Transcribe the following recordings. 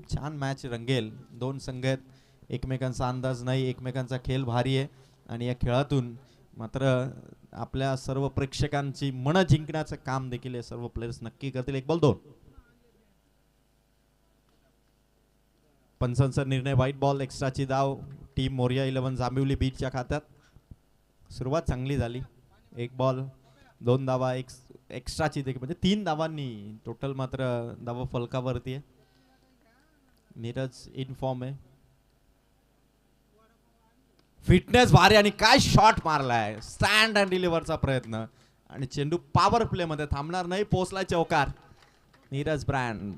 खूप छान मॅच रंगेल. दोन संघ आहेत. एकमेकांचा अंदाज नाही. एकमेकांचा खेळ भारी आहे. आणि या खेळातून मात्र आपल्या सर्व प्रेक्षकांची मनं जिंकण्याचं काम देखील हे सर्व प्लेयर्स नक्की करतील. एक बॉल दोन. पंचांचा निर्णय व्हाईट बॉल एक्स्ट्राची धाव. टीम मोरिया इलेव्हन जांबिवली बीचच्या खात्यात. सुरुवात चांगली झाली. एक बॉल दोन धावा एक एक्स्ट्राची देखील. म्हणजे तीन धावांनी टोटल मात्र धावा फलकावरती आहे. नीरज इन फॉर्म आहे फिटनेस भारी आणि काय शॉट मारलाय. स्टँड अँड डिलिव्हरचा प्रयत्न. आणि चेंडू पॉवर प्ले मध्ये थांबणार नाही पोचलाय चौकार. Neeraj brand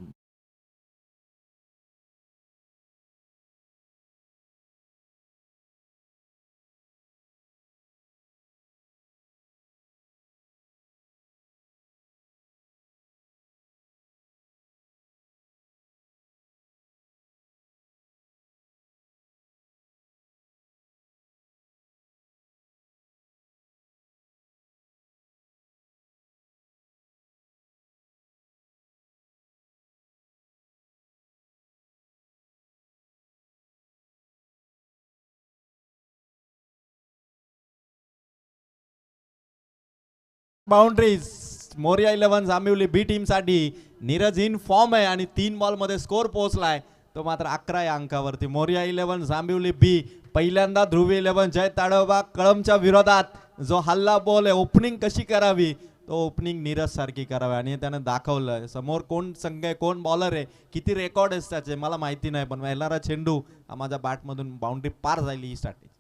boundaries Moriya eleven Jambivli B टीमसाठी Neeraj in form आहे आणि तीन बॉलमध्ये स्कोर पोहोचलाय. तो मात्र अकरा या अंकावरती. मोरिया इलेव्हन जांबिवली बी पहिल्यांदा ध्रुवी इलेव्हन जय ताडोबा कळमच्या विरोधात. जो हल्ला बॉल आहे ओपनिंग कशी करावी? तो ओपनिंग नीरज सारखी करावी. आणि त्यानं दाखवलं समोर कोण संघ आहे कोण बॉलर आहे किती रेकॉर्ड आहे त्याचे मला माहिती नाही पण येणारा चेंडू हा माझ्या बॅटमधून बाउंड्री पार झाली ही स्टार्टिंग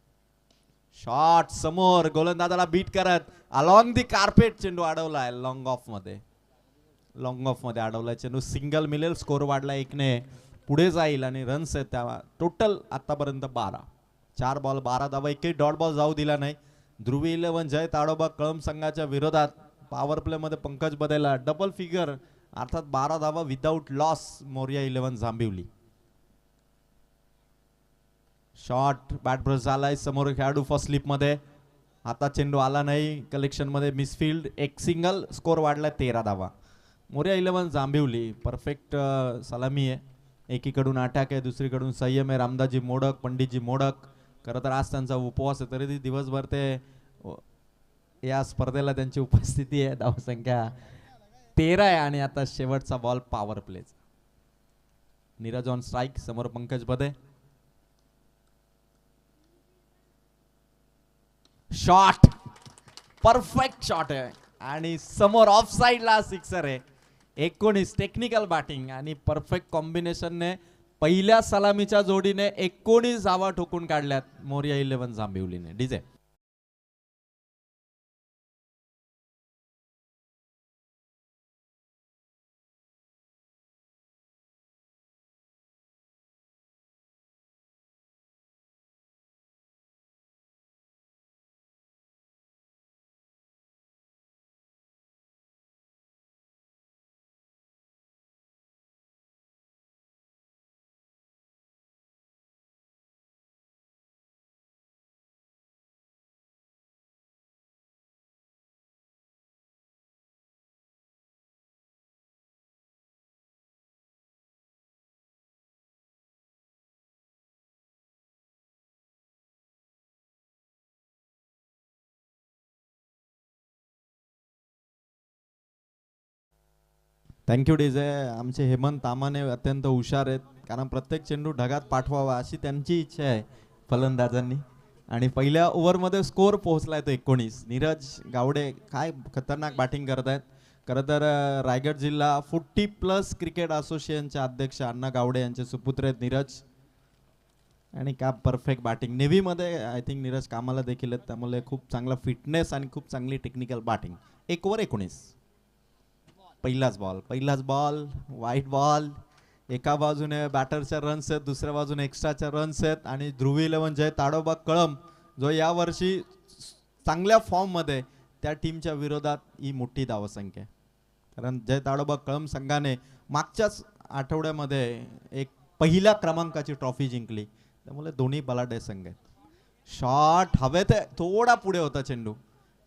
शॉट समोर गोलंदाजाला बीट करत. अलॉंग दी कार्पेट चेंडू अडवलाय लॉंग ऑफमध्ये. लॉंग ऑफमध्ये अडवलाय चेंडू. सिंगल मिळेल स्कोर वाढला एकने. पुढे जाईल आणि रन्स आहेत त्या. टोटल आतापर्यंत बारा. चार बॉल बारा धावा. एकही डॉट बॉल जाऊ दिला नाही. ध्रुवी इलेव्हन जय ताडोबा कळम संघाच्या विरोधात पॉवर प्ले मध्ये पंकज बदेला डबल फिगर अर्थात बारा धावा without loss Morya eleven Jambhivali short bat brush झालाय. समोर खेळाडू फर्स्ट स्लिपमध्ये. आता चेंडू आला नाही. कलेक्शनमध्ये मिसफिल्ड एक सिंगल स्कोर वाढलाय तेरा धावा मोर्या इलेव्हन जांभिवली परफेक्ट सलामी आहे. एकीकडून अटॅक आहे दुसरीकडून संयम आहे. रामदाजी मोडक पंडितजी मोडक. खरं तर आज त्यांचा उपवास आहे. तरी ती दिवसभर ते या स्पर्धेला त्यांची उपस्थिती आहे. धावसंख्या तेरा आहे आणि आता शेवटचा बॉल पॉवर प्लेचा नीरज ऑन स्ट्राईक समोर पंकज बदे शॉट परफेक्ट शॉट आहे. आणि समोर ऑफ साईडला सिक्सर आहे. एकोणीस टेक्निकल बॅटिंग आणि परफेक्ट कॉम्बिनेशनने पहिल्या सलामीच्या जोडीने एकोणीस जावा ठोकून काढल्यात मोरिया इलेव्हन जांभिवलीने. डीजे. थँक्यू डीजे आमचे हेमंत तामाने अत्यंत हुशार आहेत. कारण प्रत्येक चेंडू ढगात पाठवावा अशी त्यांची इच्छा आहे फलंदाजांनी. आणि पहिल्या ओव्हरमध्ये पोहोचला पोहोचलाय तो एकोणीस. नीरज गावडे काय खतरनाक बॅटिंग करत आहेत खरं तर रायगड जिल्हा फोर्टी प्लस क्रिकेट असोसिएशनचे अध्यक्ष अण्णा गावडे यांचे सुपुत्र आहेत नीरज. आणि का परफेक्ट बॅटिंग नेव्हीमध्ये आय थिंक नीरज कामाला देखील आहेत. त्यामुळे खूप चांगला फिटनेस आणि खूप चांगली टेक्निकल बॅटिंग एक ओव्हर एकोणीस. पहिलाच बॉल पहिलाच बॉल वाईट बॉल एका बाजूने बॅटरच्या रन्स आहेत दुसऱ्या बाजूने एक्स्ट्राच्या रन्स आहेत आणि ध्रुवी इलेव्हन जय ताडोबा कळम जो यावर्षी चांगल्या फॉर्ममध्ये त्या टीमच्या विरोधात ही मोठी धावसंख्या आहे. कारण जय ताडोबा कळम संघाने मागच्याच आठवड्यामध्ये एक पहिल्या क्रमांकाची ट्रॉफी जिंकली. त्यामुळे दोन्ही बलाढ्य संघ आहेत. शॉट हवेत आहे, थोडा पुढे होता चेंडू.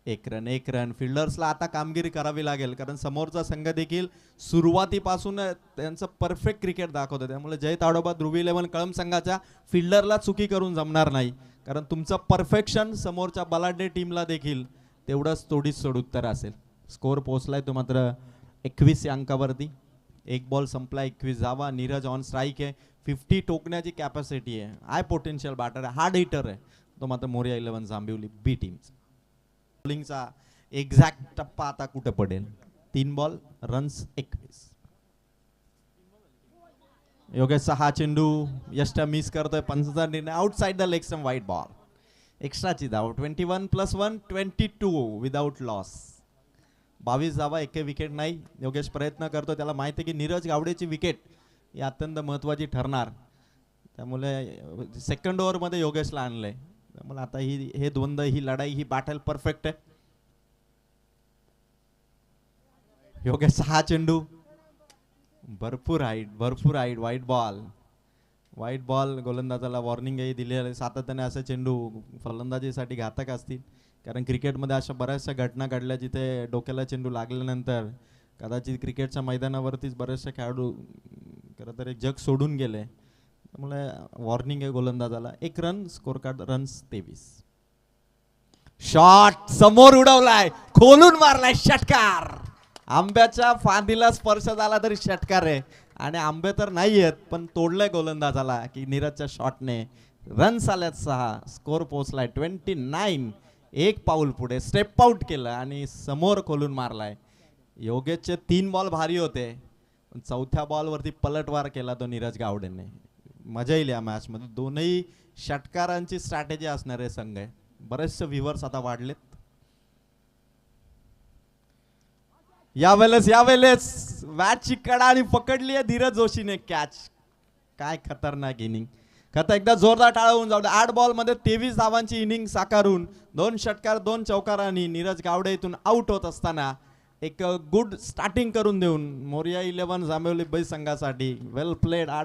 एक रन एक रन फिल्डर्सला आता कामगिरी करावी लागेल कारण समोरचा संघ देखील सुरुवातीपासून त्यांचं परफेक्ट क्रिकेट दाखवतं त्यामुळे जय ताडोबा ध्रुवी इलेव्हन कळम संघाच्या फिल्डरला चुकी करून जमणार नाही. कारण तुमचं परफेक्शन समोरच्या बलाढ्य टीमला देखील तेवढंच तोडीस सोडूत्तर असेल. स्कोअर पोहोचलाय तो मात्र एकवीस या अंकावरती. एक बॉल संपला एकवीस जावा. नीरज ऑन स्ट्राईक आहे. फिफ्टी टोकण्याची कॅपॅसिटी आहे. हाय पोटेन्शियल बॅटर आहे. हार्ड हिटर आहे. तो मात्र मोरिया इलेव्हन जांबिवली बी टीमचा बॉलिंगचा एक्झॅक्ट टप्पा आता कुठे पडेल? तीन बॉल रन्स एकवीस. योगेश हा चेंडू यष्ट मिस करतोय पंचचा निर्णय outside the leg stump wide ball एक्स्ट्राची धाव. Twenty one plus one twenty two without loss बावीस धावा एके विकेट नाही. योगेश प्रयत्न करतो त्याला माहिती आहे की नीरज गावडेची विकेट ही अत्यंत महत्त्वाची ठरणार. त्यामुळे सेकंड ओव्हरमध्ये योगेशला आणलंय. त्यामुळे आता ही हे द्वंद्व ही लढाई ही बॅटल परफेक्ट आहे. योग्य सहा चेंडू. भरपूर हाईट भरपूर height wide ball wide ball गोलंदाजाला वॉर्निंगही दिलेलं सातत्याने असे चेंडू फलंदाजीसाठी घातक असतील. कारण क्रिकेटमध्ये अशा बऱ्याचशा घटना घडल्या जिथे डोक्याला चेंडू लागल्यानंतर कदाचित क्रिकेटच्या मैदानावरतीच बरेचसे खेळाडू खरं तर एक जग सोडून गेले. त्यामुळे वॉर्निंग आहे गोलंदाजाला एक रन स्कोर कार्ड रन्स तेवीस शॉट समोर उडवलाय. खोलून मारलाय षटकार. आंब्याच्या फांदीला स्पर्श झाला तरी षटकार आहे. आणि आंबे तर नाही आहेत पण तोडलंय गोलंदाजाला की नीरजच्या शॉटने रन्स आल्यात सहा. स्कोर पोहोचलाय ट्वेंटी नाईन एक पाऊल पुढे. स्टेप आउट केलं आणि समोर खोलून मारलाय. योगेशचे तीन बॉल भारी होते. चौथ्या बॉलवरती पलटवार केला तो नीरज गावडेने. मजा येईल या मॅचमध्ये दोनही षटकारांची स्ट्रॅटेजी असणारे संघ. आहे बरेचसे व्ह्युअर्स आता वाढलेत. यावेळेस यावेळेस मॅचची कडा आणि पकडली आहे धीरज जोशीने कॅच काय खतरनाक इनिंग खता एकदा जोरदार टाळवून जाऊ दे. आठ बॉलमध्ये तेवीस धावांची इनिंग साकारून दोन षटकार दोन चौकारांनी नीरज गावडे इथून आउट होत असताना एक गुड स्टार्टिंग करून देऊन मोरिया इलेव्हन जांभवली बै संघासाठी वेल प्लेड आठ